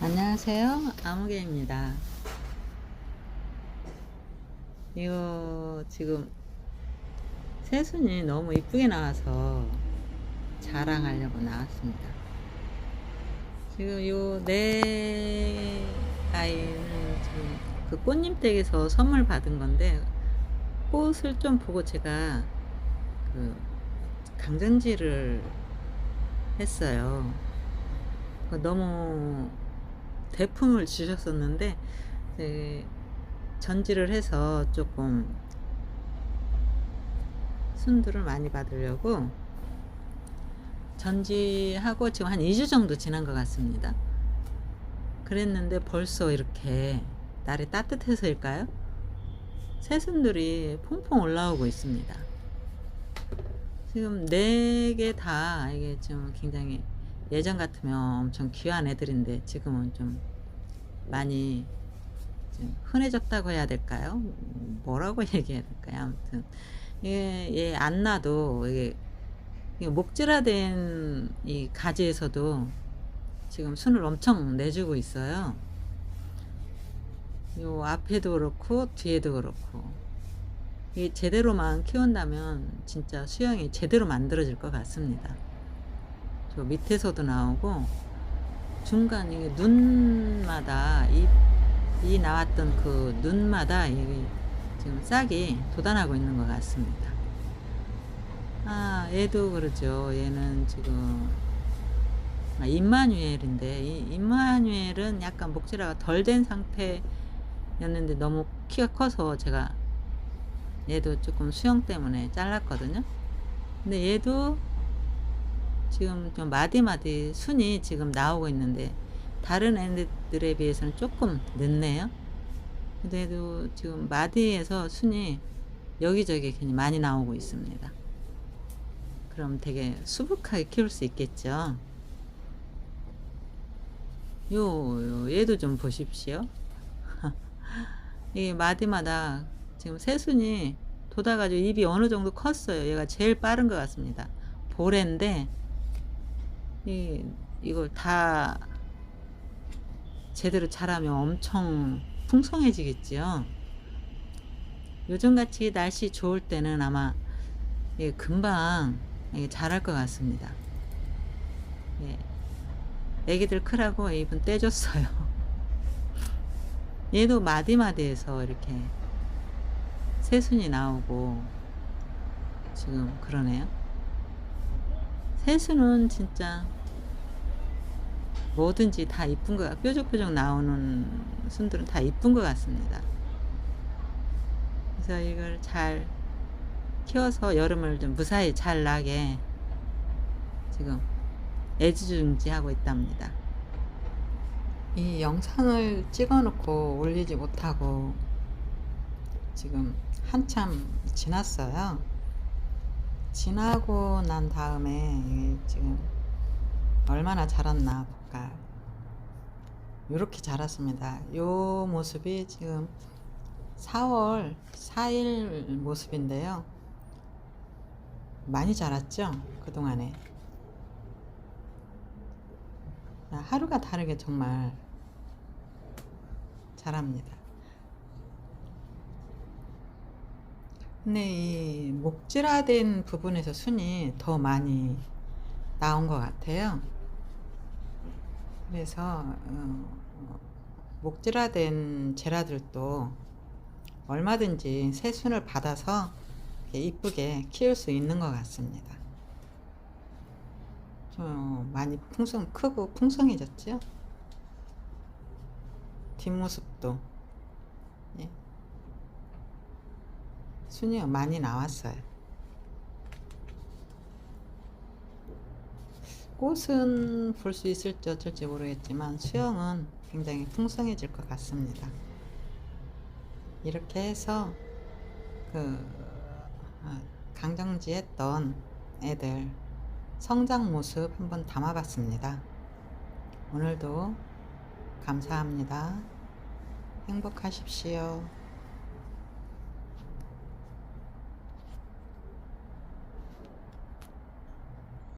안녕하세요. 아무개입니다. 이거 지금 새순이 너무 이쁘게 나와서 자랑하려고 나왔습니다. 지금 요내 아이는 지금 그 꽃님 댁에서 선물 받은 건데 꽃을 좀 보고 제가 그 강전지를 했어요. 그 너무 대품을 주셨었는데 전지를 해서 조금 순두를 많이 받으려고 전지하고 지금 한 2주 정도 지난 것 같습니다. 그랬는데 벌써 이렇게 날이 따뜻해서일까요? 새순들이 퐁퐁 올라오고 있습니다. 지금 네 개 다 이게 지금 굉장히 예전 같으면 엄청 귀한 애들인데 지금은 좀 많이 좀 흔해졌다고 해야 될까요? 뭐라고 얘기해야 될까요? 아무튼 이게 얘안 나도 이게 목질화된 이 가지에서도 지금 순을 엄청 내주고 있어요. 요 앞에도 그렇고 뒤에도 그렇고 이 제대로만 키운다면 진짜 수영이 제대로 만들어질 것 같습니다. 저 밑에서도 나오고 중간 이게 눈마다 이, 이 나왔던 그 눈마다 이게 지금 싹이 돋아나고 있는 것 같습니다. 아, 얘도 그러죠. 얘는 지금 아, 임마뉴엘인데 이 임마뉴엘은 약간 목질화가 덜 된 상태였는데 너무 키가 커서 제가 얘도 조금 수영 때문에 잘랐거든요. 근데 얘도 지금 좀 마디마디 순이 지금 나오고 있는데 다른 애들에 비해서는 조금 늦네요. 그래도 지금 마디에서 순이 여기저기 굉장히 많이 나오고 있습니다. 그럼 되게 수북하게 키울 수 있겠죠. 요, 요 얘도 좀 보십시오. 이 마디마다 지금 새순이 돋아가지고 입이 어느 정도 컸어요. 얘가 제일 빠른 것 같습니다. 보레인데 이 이걸 다 제대로 자라면 엄청 풍성해지겠지요. 요즘같이 날씨 좋을 때는 아마 예, 금방 예, 자랄 것 같습니다. 예. 애기들 크라고 입은 떼줬어요. 얘도 마디마디에서 이렇게 새순이 나오고 지금 그러네요. 새순은 진짜 뭐든지 다 이쁜 거 뾰족뾰족 나오는 순들은 다 이쁜 것 같습니다. 그래서 이걸 잘 키워서 여름을 좀 무사히 잘 나게 지금 애지중지하고 있답니다. 이 영상을 찍어놓고 올리지 못하고 지금 한참 지났어요. 지나고 난 다음에 지금 얼마나 자랐나 볼까요? 이렇게 자랐습니다. 요 모습이 지금 4월 4일 모습인데요. 많이 자랐죠? 그동안에. 하루가 다르게 정말 자랍니다. 근데 이 목질화된 부분에서 순이 더 많이 나온 것 같아요. 그래서 어, 목질화된 제라들도 얼마든지 새 순을 받아서 이쁘게 키울 수 있는 것 같습니다. 좀 많이 풍성 크고 풍성해졌죠. 뒷모습도 예. 순이가 많이 나왔어요. 꽃은 볼 수 있을지 어쩔지 모르겠지만 수영은 굉장히 풍성해질 것 같습니다. 이렇게 해서 그 아, 강정지 했던 애들 성장 모습 한번 담아봤습니다. 오늘도 감사합니다. 행복하십시오.